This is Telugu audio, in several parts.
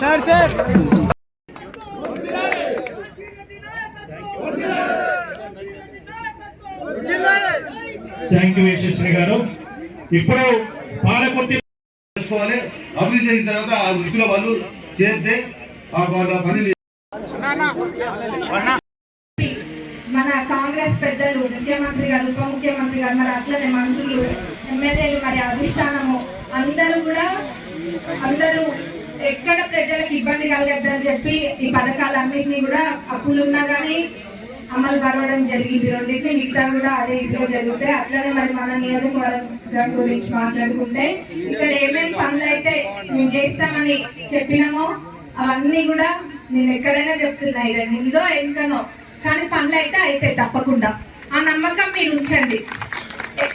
Sir sir thank you Yashasvi garu. ఇప్పుడు పాలకొట్టి చేసుకోవాలి. అభివృద్ధి చేసిన తర్వాత ఆ వృత్తిలో వాళ్ళు చేస్తే ఆ పని ముఖ్యమంత్రి గారు ఉప ముఖ్యమంత్రి గారు మరి అట్లనే మంత్రులు ఎమ్మెల్యేలు మరి అధిష్టానము అందరూ కూడా అందరూ ఎక్కడ ప్రజలకు ఇబ్బంది కలగద్దని చెప్పి ఈ పథకాలన్నింటినీ కూడా అప్పులు ఉన్నా కానీ అమలు పరవడం జరిగింది. రెండింటి మిగతా కూడా అదే ఇదిలో జరుగుతాయి. అట్లనే మరి మన నియోజకవర్గం గురించి మాట్లాడుకుంటే ఇక్కడ ఏమేమి పనులు అయితే మేము చేస్తామని చెప్పినామో అవన్నీ కూడా నేను ఎక్కడైనా చెప్తున్నా. ఇదే ముందో ఎంతనో. కానీ పనులు అయితే అయితే తప్పకుండా. ఆ నమ్మకం మీరు ఉంచండి.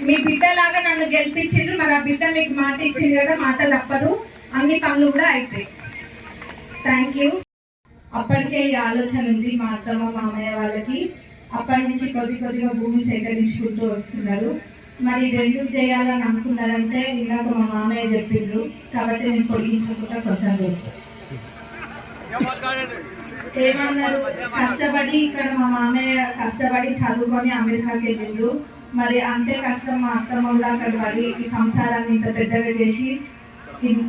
మీ బిడ్డలాగా నన్ను గెలిపించిండ్రు మరి ఆ బిడ్డ మీకు మాట ఇచ్చింది కదా మాట తప్పదు. అన్ని పనులు కూడా అవుతాయి థ్యాంక్ యూ అప్పటికే ఈ ఆలోచన ఉంది మా అత్తమ్మ మామయ్య వాళ్ళకి. అప్పటి నుంచి కొద్ది కొద్దిగా భూమి సేకరించుకుంటూ వస్తున్నారు. మరి ఇది ఎందుకు చేయాలని అనుకున్నారంటే ఇందాక మా మామయ్య చెప్పిండ్రు. కాబట్టి నేను పొడిగించకుండా కొంచెం ఏమన్నారు? కష్టపడి ఇక్కడ మా మామయ్య కష్టపడి చదువుకొని అమెరికాకి వెళ్ళిండ్రు మరి అంతే కష్టం మా అత్తమ్మ కూడా అక్కడ పడి ఈ సంసారాన్ని ఇంత పెద్దగా చేసి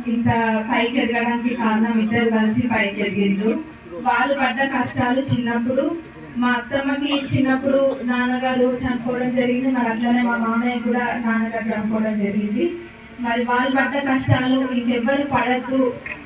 ఇంత పైకి ఎదగడానికి కారణం ఇద్దరు కలిసి పైకి ఎదిగిండ్రు వాళ్ళు పడ్డ కష్టాలు చిన్నప్పుడు మా అత్తమ్మకి చిన్నప్పుడు నాన్నగారు చనిపోవడం జరిగింది. మరి అట్లనే మా మామయ్య కూడా నాన్నగారు చనిపోవడం జరిగింది. మరి వాళ్ళు పడ్డ కష్టాలు ఇంకెవ్వరు పడద్దు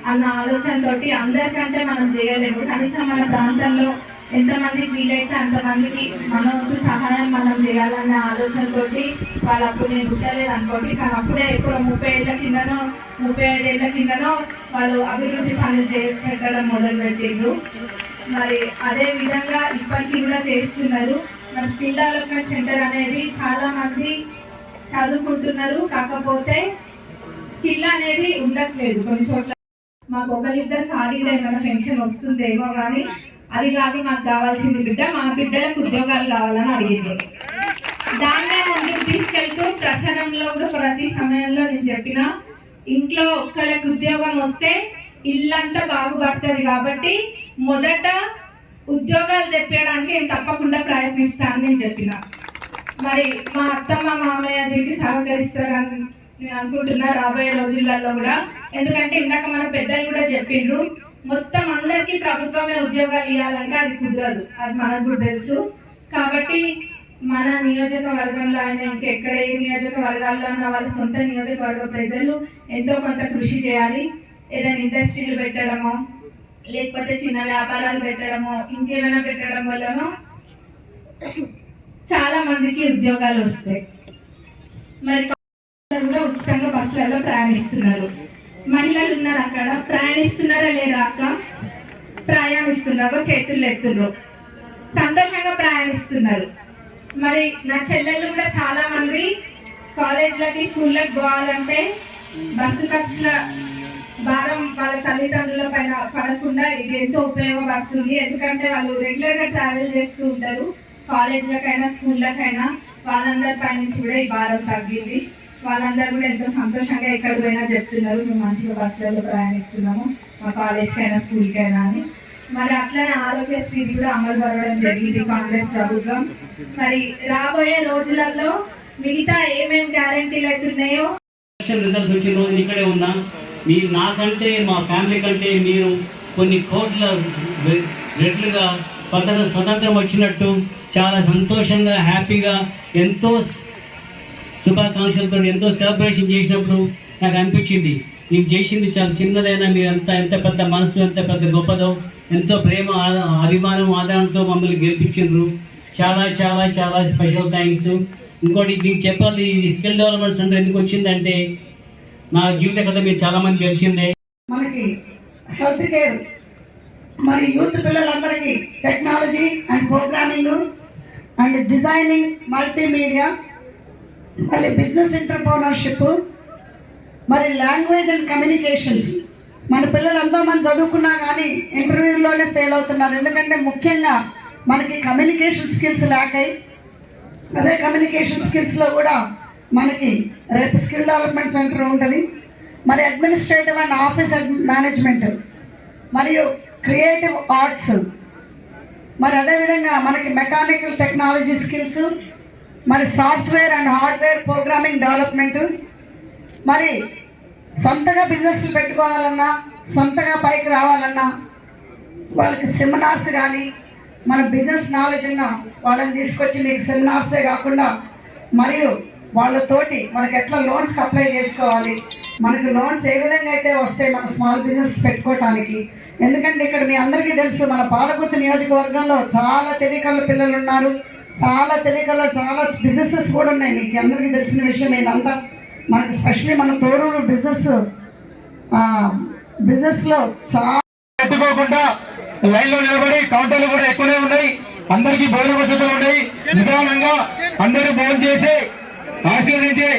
అన్న ఆలోచనతోటి అందరికంటే మనం చేయలేము. కనీసం మన ప్రాంతంలో ఎంతమంది వీలైతే అంతమందికి మన వంతు సహాయం మనం చేయాలన్న ఆలోచనతోటి వాళ్ళు అప్పుడు నేను పుట్టలేదు అనుకోండి. కానీ అప్పుడే ఎప్పుడో ముప్పై ఏళ్ళ కిందనో ముప్పై ఐదు కిందనో వాళ్ళు అభివృద్ధి పనులు చేపెట్టడం మొదలుపెట్టిండ్రు. మొదలు మరి అదే విధంగా ఇప్పటికీ కూడా చేస్తున్నారు. మరి స్కిల్ డెవలప్మెంట్ సెంటర్ అనేది చాలామంది చదువుకుంటున్నారు. కాకపోతే స్కిల్ అనేది ఉండట్లేదు కొన్ని చోట్ల. మాకు ఒకరిద్దరు ఖాళీగా ఏమైనా పెన్షన్ వస్తుందేమో కానీ అది కాదు మాకు కావాల్సింది బిడ్డ మా బిడ్డలకు ఉద్యోగాలు కావాలని అడిగింది. దాన్నే ముందుకు తీసుకెళ్తూ ప్రచారంలో కూడా ప్రతి సమయంలో నేను చెప్పిన ఇంట్లో ఒక్కరికి ఉద్యోగం వస్తే ఇల్లంతా బాగుపడుతుంది కాబట్టి మొదట ఉద్యోగాలు తెప్పడానికి నేను తప్పకుండా ప్రయత్నిస్తానని నేను చెప్పిన. మరి మా అత్తమ్మ మామయ్య దీనికి సహకరిస్తారని నేను అనుకుంటున్నా రాబోయే రోజులలో కూడా. ఎందుకంటే ఇందాక మన పెద్దలు కూడా చెప్పిండ్రు మొత్తం అందరికీ ప్రభుత్వమే ఉద్యోగాలు ఇవ్వాలంటే అది కుదరదు. అది మనకు కూడా తెలుసు. కాబట్టి మన నియోజకవర్గంలో అయినా ఇంకెక్కడ ఏ నియోజకవర్గాల్లో ఉన్న వాళ్ళ సొంత నియోజకవర్గ ప్రజలు ఎంతో కొంత కృషి చేయాలి. ఏదైనా ఇండస్ట్రీలు పెట్టడమో లేకపోతే చిన్న వ్యాపారాలు పెట్టడమో ఇంకేమైనా పెట్టడం వల్లనో చాలా మందికి ఉద్యోగాలు వస్తాయి. మరి కూడా ఉచితంగా బస్సులలో ప్రయాణిస్తున్నారు. మహిళలు ఉన్నారు అక్కడ. ప్రయాణిస్తున్నారా లేదా అక్క? ప్రయాణిస్తున్నారు చేతులు ఎత్తున్నారు సంతోషంగా ప్రయాణిస్తున్నారు. మరి నా చెల్లెళ్ళు కూడా చాలా మంది కాలేజ్లకి స్కూళ్ళకి పోవాలంటే బస్సు ఖర్చుల భారం వాళ్ళ తల్లిదండ్రుల పైన పడకుండా ఇది ఎంతో ఉపయోగపడుతుంది. ఎందుకంటే వాళ్ళు రెగ్యులర్గా ట్రావెల్ చేస్తూ ఉంటారు. కాలేజ్లకైనా స్కూళ్ళకైనా వాళ్ళందరి పై నుంచి కూడా ఈ భారం తగ్గింది. వాళ్ళందరూ కూడా ఎంతో సంతోషంగా ఎక్కడికి పోయినా చెప్తున్నారు. మేము మంచిగా బస్సులలో ప్రయాణిస్తున్నాము. మా కాలేజ్కి అయినా స్కూల్కి అయినా అని. మరి అట్లనే ఆరోగ్యశ్రీ కూడా అమలు పడడం జరిగింది కాంగ్రెస్ ప్రభుత్వం. మరి రాబోయే రోజులలో మిగతా ఏమేమి గ్యారంటీలు అయితే ఉన్నాయో? రిజల్ట్స్ వచ్చిన రోజు ఇక్కడే ఉన్నా. మీరు నాకంటే మా ఫ్యామిలీ కంటే మీరు కొన్ని కోట్ల రెట్లుగా స్వతంత్రం వచ్చినట్టు చాలా సంతోషంగా హ్యాపీగా ఎంతో శుభాకాంక్షలతో ఎంతో సెలబ్రేషన్ చేసినప్పుడు నాకు అనిపించింది. నీకు చేసింది చాలా చిన్నదైనా మీరు ఎంత ఎంత పెద్ద మనసు ఎంత పెద్ద గొప్పదో ఎంతో ప్రేమ అభిమానం ఆదరణతో మమ్మల్ని గెలిపించారు చాలా చాలా చాలా స్పెషల్ థ్యాంక్స్ ఇంకోటి నీకు చెప్పాలి ఈ స్కిల్ డెవలప్మెంట్ సెంటర్ ఎందుకు వచ్చిందంటే నా జీవిత కథ మీరు చాలా మంది తెలిసిందే. మనకి హెల్త్ కేర్ మరి యూత్ పిల్లలందరికీ technology and programming and designing multimedia మళ్ళీ బిజినెస్ ఎంటర్ప్రోనర్షిప్ మరి లాంగ్వేజ్ అండ్ కమ్యూనికేషన్స్ మన పిల్లలు ఎంతో మంది చదువుకున్నా కానీ ఇంటర్వ్యూలోనే ఫెయిల్ అవుతున్నారు. ఎందుకంటే ముఖ్యంగా మనకి కమ్యూనికేషన్ స్కిల్స్ లేక అదే కమ్యూనికేషన్ స్కిల్స్లో కూడా మనకి రేపు స్కిల్ డెవలప్మెంట్ సెంటర్ ఉంటుంది. మరి అడ్మినిస్ట్రేటివ్ అండ్ ఆఫీస్ మేనేజ్మెంట్ మరియు క్రియేటివ్ ఆర్ట్స్ మరి అదేవిధంగా మనకి మెకానికల్ టెక్నాలజీ స్కిల్స్ మరి software and hardware programming development. మరి సొంతగా బిజినెస్లు పెట్టుకోవాలన్నా సొంతగా పైకి రావాలన్నా వాళ్ళకి సెమినార్స్ కానీ మన బిజినెస్ నాలెడ్జ్ ఉన్న వాళ్ళని తీసుకొచ్చి మీకు సెమినార్సే కాకుండా మరియు వాళ్ళతోటి మనకి ఎట్లా లోన్స్ అప్లై చేసుకోవాలి మనకు లోన్స్ ఏ విధంగా అయితే వస్తాయి మన స్మాల్ బిజినెస్ పెట్టుకోవటానికి ఎందుకంటే ఇక్కడ మీ అందరికీ తెలుసు మన పాలకుర్తి నియోజకవర్గంలో చాలా తెలియకల్ల పిల్లలు ఉన్నారు చాలా తెలియగల చాలా బిజినెసెస్ కూడా ఉన్నాయి. మీకు అందరికీ తెలిసిన విషయం ఇదంతా. మనకి స్పెషలీ మన తోరూరు బిజినెస్ బిజినెస్లో చాలా పెట్టుకోకుండా లైన్లో నిలబడి కౌంటర్లు కూడా ఎక్కువనే ఉన్నాయి. అందరికీ భోజన వసతులు ఉన్నాయి. నిదానంగా అందరూ భోజనం చేసి ఆశీర్వదించి